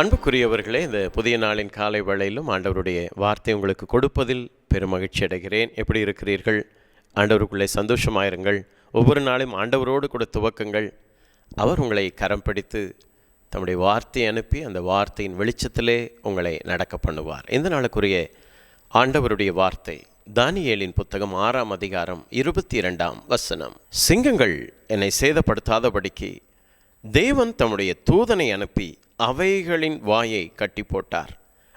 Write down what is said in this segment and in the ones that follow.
அன்புக்குரியவர்களே இந்த புதிய நாளின் காலை வேளையிலும் ஆண்டவருடைய வார்த்தை உங்களுக்கு கொடுப்பதில் பெருமகிழ்ச்சி அடைகிறேன். எப்படி இருக்கிறீர்கள்? ஆண்டவருக்குள்ளே சந்தோஷமாயிருங்கள். ஒவ்வொரு நாளும் ஆண்டவரோடு கூட துவக்கங்கள். அவர் உங்களை கரம் பிடித்து தம்முடைய வார்த்தையை அனுப்பி அந்த வார்த்தையின் வெளிச்சத்திலே உங்களை நடக்க பண்ணுவார். இந்த நாளுக்குரிய ஆண்டவருடைய வார்த்தை தானியேலின் புத்தகம் ஆறாம் அதிகாரம் இருபத்தி இரண்டாம் வசனம். சிங்கங்கள் என்னை சேதப்படுத்தாதபடிக்கு தேவன் தம்முடைய தூதனை அனுப்பி அவைகளின் வாயை கட்டி போட்டார்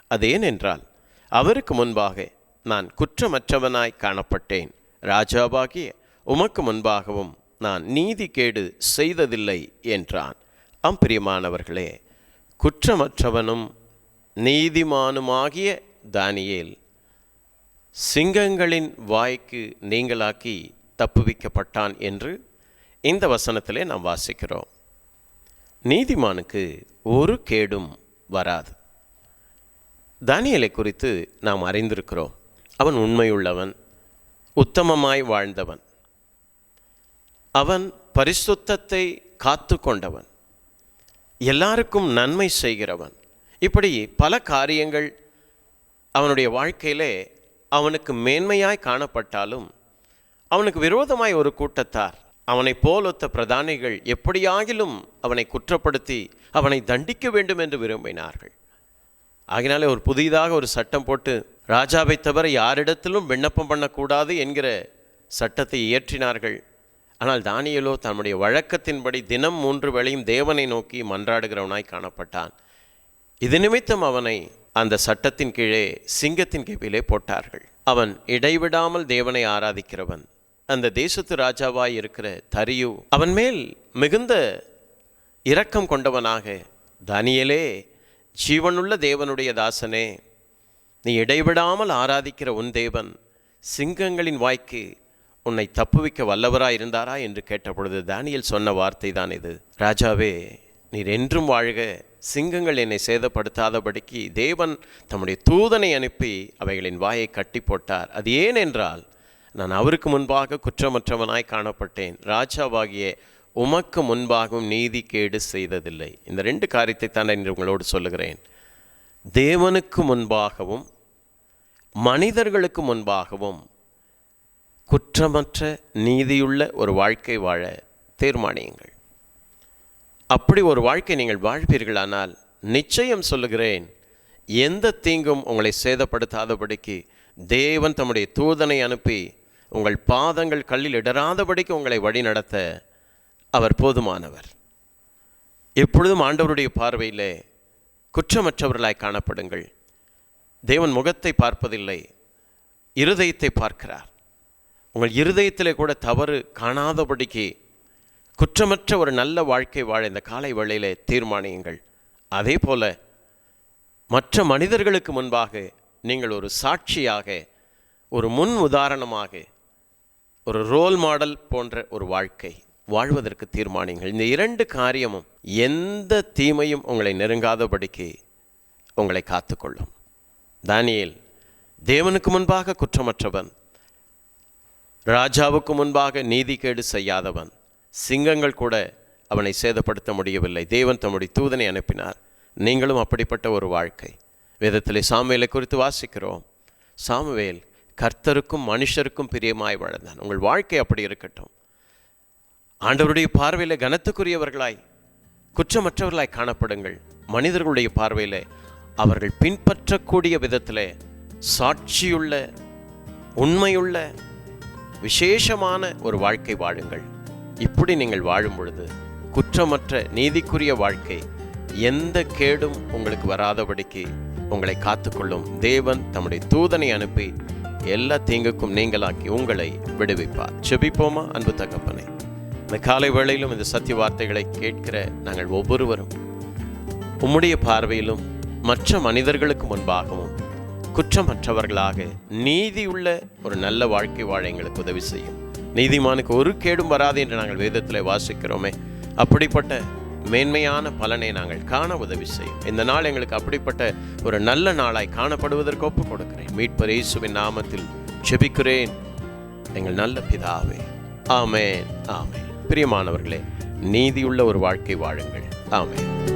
அதேனென்றால் அவருக்கு முன்பாக நான் குற்றமற்றவனாய் காணப்பட்டேன். ராஜாவாகிய உமக்கு முன்பாகவும் நான் நீதி கேடு செய்ததில்லை என்றான். அம்பிரியமானவர்களே குற்றமற்றவனும் நீதிமானுமாகிய தானியேல் சிங்கங்களின் வாய்க்கு நீங்களாக்கி தப்புவிக்கப்பட்டான் என்று இந்த வசனத்திலே நாம் வாசிக்கிறோம். நீதிமானுக்கு ஒரு கேடும் வராது. தானியலை குறித்து நாம் அறிந்திருக்கிறோம். அவன் உண்மையுள்ளவன் உத்தமமாய் வாழ்ந்தவன். அவன் பரிசுத்தத்தை காத்து கொண்டவன். எல்லாருக்கும் நன்மை செய்கிறவன். இப்படி பல காரியங்கள் அவனுடைய வாழ்க்கையிலே அவனுக்கு மேன்மையாய் காணப்பட்டாலும் அவனுக்கு விரோதமாய் ஒரு கூட்டத்தார் அவனை போலொத்த பிரதானிகள் எப்படியாகிலும் அவனை குற்றப்படுத்தி அவனை தண்டிக்க வேண்டும் என்று விரும்பினார்கள். ஆகினாலே ஒரு புதிதாக ஒரு சட்டம் போட்டு ராஜாவை தவிர யாரிடத்திலும் விண்ணப்பம் பண்ணக்கூடாது என்கிற சட்டத்தை இயற்றினார்கள். ஆனால் தானியலோ தன்னுடைய வழக்கத்தின்படி தினம் மூன்று வேளையும் தேவனை நோக்கி மன்றாடுகிறவனாய் காணப்பட்டான். இது நிமித்தம் அவனை அந்த சட்டத்தின் கீழே சிங்கத்தின் கேபிலே போட்டார்கள். அவன் இடைவிடாமல் தேவனை ஆராதிக்கிறவன். அந்த தேசத்து ராஜாவாய் இருக்கிற தரியு அவன் மேல் மிகுந்த இரக்கம் கொண்டவனாக தானியலே ஜீவனுள்ள தேவனுடைய தாசனே நீ இடைவிடாமல் ஆராதிக்கிற உன் தேவன் சிங்கங்களின் வாய்க்கு உன்னை தப்புவிக்க வல்லவராக இருந்தாரா? என்று கேட்டபொழுது தானியல் சொன்ன வார்த்தை தான் இது. ராஜாவே நீர் என்றும் வாழ்க. சிங்கங்கள் என்னை சேதப்படுத்தாதபடிக்கு தேவன் தம்முடைய தூதனை அனுப்பி அவைகளின் வாயை கட்டி போட்டார் அது ஏன் என்றால் நான் அவருக்கு முன்பாக குற்றமற்றவனாய் காணப்பட்டேன். ராஜாவாகிய உமக்கு முன்பாகவும் நீதி கேடு செய்ததில்லை. இந்த ரெண்டு காரியத்தை தான் நான் உங்களோடு சொல்லுகிறேன். தேவனுக்கு முன்பாகவும் மனிதர்களுக்கு முன்பாகவும் குற்றமற்ற நீதியுள்ள ஒரு வாழ்க்கை வாழ தீர்மானியுங்கள். அப்படி ஒரு வாழ்க்கை நீங்கள் வாழ்வீர்களானால் நிச்சயம் சொல்லுகிறேன் எந்த தீங்கும் உங்களை சேதப்படுத்தாதபடிக்கு தேவன் தம்முடைய தூதனை அனுப்பி உங்கள் பாதங்கள் கல்லில் இடராதபடிக்கு உங்களை வழிநடத்த அவர் போதுமானவர். எப்பொழுதும் ஆண்டவருடைய பார்வையிலே குற்றமற்றவர்களாய் காணப்படுங்கள். தேவன் முகத்தை பார்ப்பதில்லை இருதயத்தை பார்க்கிறார். உங்கள் இருதயத்திலே கூட தவறு காணாதபடிக்கு குற்றமற்ற ஒரு நல்ல வாழ்க்கை வாழ இந்த காலை வேளையிலே தீர்மானியுங்கள். அதே போல மற்ற மனிதர்களுக்கு முன்பாக நீங்கள் ஒரு சாட்சியாக ஒரு முன் உதாரணமாக ஒரு ரோல் மாடல் போன்ற ஒரு வாழ்க்கை. வாழ்வதற்கு தீர்மானிங்கள் இந்த இரண்டு காரியமும் எந்த தீமையும் உங்களை நெருங்காதபடிக்கு உங்களை காத்துக்கொள்ளும். தானியல் தேவனுக்கு முன்பாக குற்றமற்றவன் ராஜாவுக்கு முன்பாக நீதிகேடு செய்யாதவன் சிங்கங்கள் கூட அவனை சேதப்படுத்த முடியவில்லை. தேவன் தம்முடைய தூதனை அனுப்பினார். நீங்களும் அப்படிப்பட்ட ஒரு வாழ்க்கை. வேதத்திலே சாமுவேலை குறித்து வாசிக்கிறோம். சாமுவேல் கர்த்தருக்கும் மனுஷருக்கும் பிரியமாய் வாழ்ந்தான். உங்கள் வாழ்க்கை அப்படி இருக்கட்டும். ஆண்டவருடைய பார்வையில் கனத்துக்குரியவர்களாய் குற்றமற்றவர்களாய் காணப்படுங்கள். மனிதர்களுடைய பார்வையில் அவர்கள் பின்பற்றக்கூடிய விதத்தில் சாட்சியுள்ள உண்மையுள்ள விசேஷமான ஒரு வாழ்க்கை வாழுங்கள். இப்படி நீங்கள் வாழும் பொழுது குற்றமற்ற நீதிக்குரிய வாழ்க்கை எந்த கேடும் உங்களுக்கு வராதபடிக்கு உங்களை காத்துக்கொள்ளும். தேவன் தம்முடைய தூதனை அனுப்பி எல்லா தீங்குக்கும் நீங்களாக்கி உங்களை விடுவிப்பார். செபிப்போமா அன்பு தகப்பனே? இந்த காலை வேளையிலும் இந்த சத்திய வார்த்தைகளை கேட்கிற நாங்கள் ஒவ்வொருவரும் உம்முடைய பார்வையிலும் மற்ற மனிதர்களுக்கு முன்பாகவும் குற்றமற்றவர்களாக நீதியுள்ள ஒரு நல்ல வாழ்க்கை வாழ எங்களுக்கு உதவி செய்யும். நீதிமானுக்கு ஒரு கேடும் வராது என்று நாங்கள் வேதத்தில் வாசிக்கிறோமே. அப்படிப்பட்ட மேன்மையான பலனை நாங்கள் காண உதவி செய்யும். இந்த நாள் எங்களுக்கு அப்படிப்பட்ட ஒரு நல்ல நாளாய் காணப்படுவதற்கு ஒப்புக் கொடுக்கிறேன். மீட்பர் இயேசுவின் நாமத்தில் செபிக்கிறேன் எங்கள் நல்ல பிதாவே ஆமேன் ஆமேன். பிரியமானவர்களே நீதியுள்ள ஒரு வாழ்க்கை வாழுங்கள். ஆமேன்.